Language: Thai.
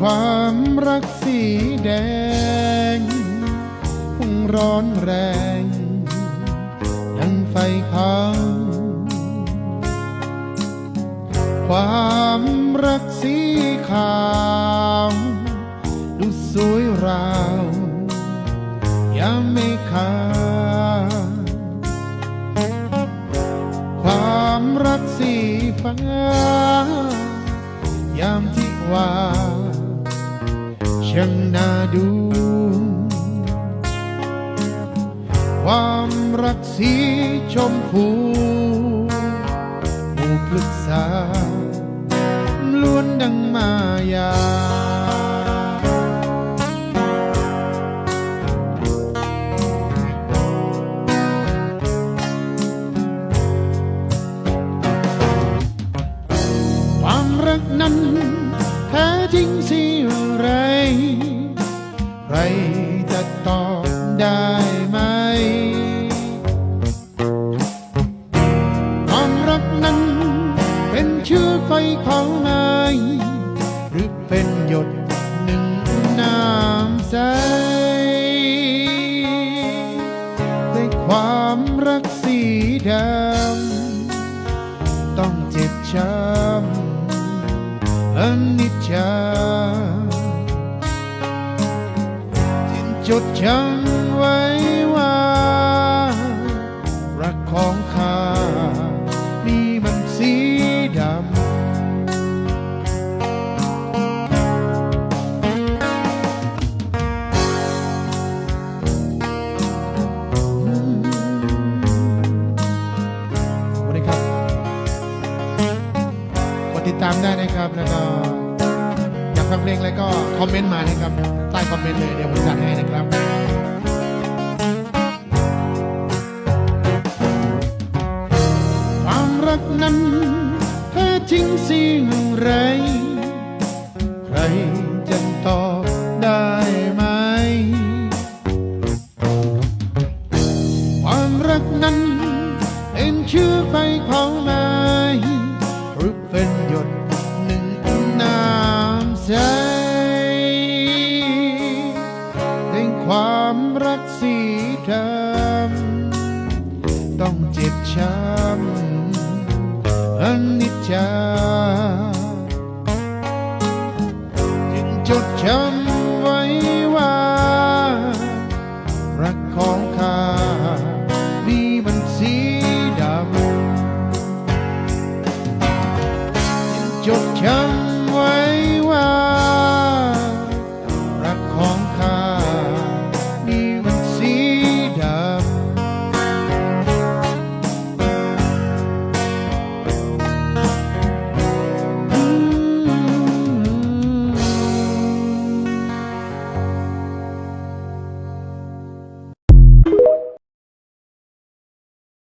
ความรักสีแดงพุ่งร้อนแรง ดังไฟขาวความรักสีขาว ดูสวยราวยามไม่ขาดความรักสีฟ้ายามที่ว่า ช่างน่าดู ความรักสีชมพูผู้ปรึกษาล้วนดังมายา จะตอบได้ไหม ความรักนั้นเป็นเชื้อไฟของนายหรือเป็นหยดหนึ่งน้ำใจในความรักสีดำต้องเจ็บช้ำอนิจจา จดจำไว้ว่า รักของข้านี่มันสีดำสวัสดีครับกดติดตามได้นะครับแล้วก็ ฟังเพลงแล้วก็คอมเมนต์มานะครับ ใต้คอมเมนต์เลยเดี๋ยวผมจัดให้นะครับความรักนั้นแท้จริงสิ่งไรใคร ความรักสีดำต้องเจ็บช้ำอนิจจาจึงจดจำไว้ว่า รักของข้านี่มันสีดำจดจำ